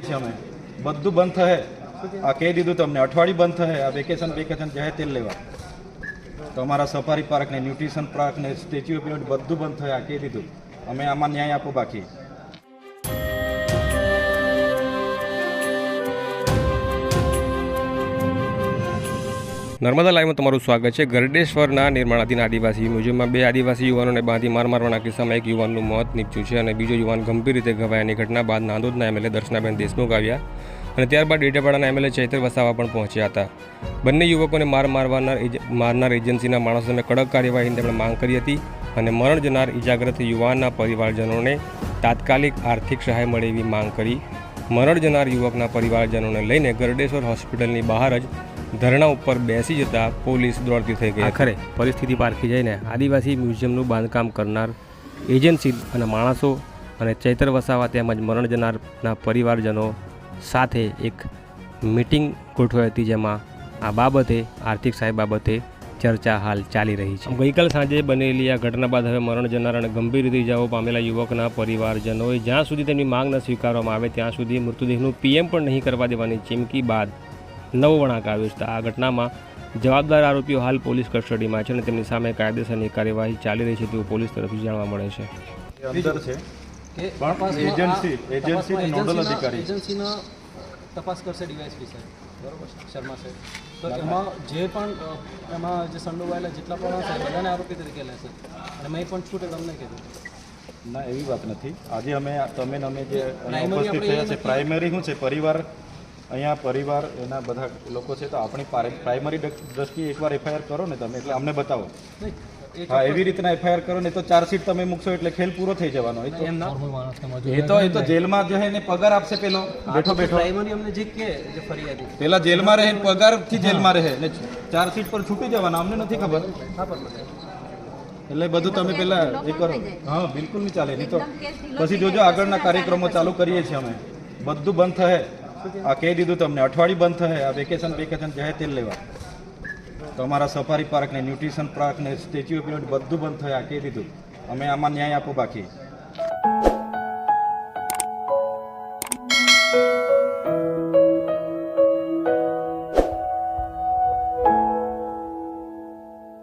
છે અમે? બધું બંધ થશે આ કહી દીધું તમને અઠવાડિયું બંધ થશે આ વેકેશન વેકેશન જહે તેલ લેવા. તો અમારા સફારી પાર્ક ને ન્યુટ્રિશન પાર્ક ને સ્ટેચ્યુ ઓફ યુનિટ બધું બંધ થયા કહી દીધું. અમે આમાં ન્યાય આપો બાકી. નર્મદા લાઈવમાં તમારું સ્વાગત છે. ગરડેશ્વરના નિર્માણાધીન આદિવાસી મ્યુઝિયમમાં બે આદિવાસી યુવાનોને બાંધી માર મારવાના કિસ્સામાં એક યુવાનનું મોત નીપજ્યું છે અને બીજો યુવાન ગંભીર રીતે ઘવાયાની ઘટના બાદ નાંદોદના એમએલએ દર્શનાબેન દેશમુખ આવ્યા અને ત્યારબાદ ડેટાપાડાના એમએલએ ચૈત્ર વસાવા પણ પહોંચ્યા હતા. બંને યુવકોને માર મારવાનાર મારનાર એજન્સીના માણસો સામે કડક કાર્યવાહીની તેમણે માંગ કરી હતી અને મરણ જનાર ઇજાગ્રસ્ત યુવાનના પરિવારજનોને તાત્કાલિક આર્થિક સહાય મળે એવી માંગ કરી. મરણ જનાર યુવકના પરિવારજનોને લઈને ગરડેશ્વર હોસ્પિટલની બહાર જ ધરણા ઉપર બેસી જતા પોલીસ દોડતી થઈ ગઈ આખરે પરિસ્થિતિ પારખી જઈને આદિવાસી મ્યુઝિયમનું બાંધકામ કરનાર એજન્સી અને માણસો અને ચૈતર વસાવા તેમજ મરણ જનારના પરિવારજનો સાથે એક મિટિંગ ગોઠવાઈ હતી જેમાં આ બાબતે આર્થિક સહાય બાબતે ચર્ચા હાલ ચાલી રહી છે. ગઈકાલ સાંજે બનેલી આ ઘટના બાદ હવે મરણ જનાર અને ગંભીર રીતે ઇજાઓ પામેલા યુવકના પરિવારજનોએ જ્યાં સુધી તેમની માંગ ન સ્વીકારવામાં આવે ત્યાં સુધી મૃતદેહનું પીએમ પણ નહીં કરવા દેવાની ચીમકી બાદ નવો વળાંક આવ્યો છે. આ ઘટનામાં જવાબદાર આરોપીઓ હાલ પોલીસ કસ્ટડીમાં છે અને તેમની સામે કાયદેસરની કાર્યવાહી ચાલી રહી છે તેવું પોલીસ તરફથી જાણવા મળે છે. અંદર છે. કે એજન્સી એજન્સી નોડલ અધિકારી. એજન્સીનો તપાસ કરશે ડીવાયસપી સાહેબ. બરોબર છે? શર્મા સાહેબ. તો એમાં જે પણ એમાં જે સંડોવાયેલા જેટલા પણ હશે બધાને આરોપી તરીકે લેશે અને મેં પણ છૂટે તમને કીધું. ના એવી વાત નથી. આજે અમે તમે અમે જે ઉપસ્થિત થયા છે પ્રાઇમરી શું છે? પરિવાર અહીંયા પરિવાર એના બધા લોકો છે તો આપણી પ્રાઇમરી દ્રષ્ટિએ એકવાર એફઆઈઆર કરો ને તમે એટલે અમને બતાવો. હા એવી રીતના એફઆઈઆર કરો ને તો ચાર્જશીટ તમે મૂકશો એટલે ખેલ પૂરો થઈ જવાનો એ તો. એ તો એ તો જેલમાં જશે ને પગાર આપશે પેલો. બેઠો બેઠો. પ્રાઇમરી અમને જે કે જે ફરિયાદી. પેલા જેલમાં રહે પગાર પગારથી જેલમાં રહે ને ચાર્જશીટ પર છૂટી જવાના અમને નથી ખબર. એટલે બધું તમે પેલા એ કરો. હા બિલકુલ નહીં ચાલે નહીં તો પછી જોજો આગળના કાર્યક્રમો ચાલુ કરીએ છીએ અમે. બધું બંધ થશે આ કહી દીધું તમને, અઠવાડિયું બંધ થશે આ વેકેશન વેકેશન જાય તેલ લેવા. તો અમારા સફારી પાર્ક ને ન્યુટ્રિશન પાર્ક ને સ્ટેચ્યુ ઓફ યુનિટ બધું બંધ આ કહી દીધું. અમે આમાં ન્યાય આપો બાકી.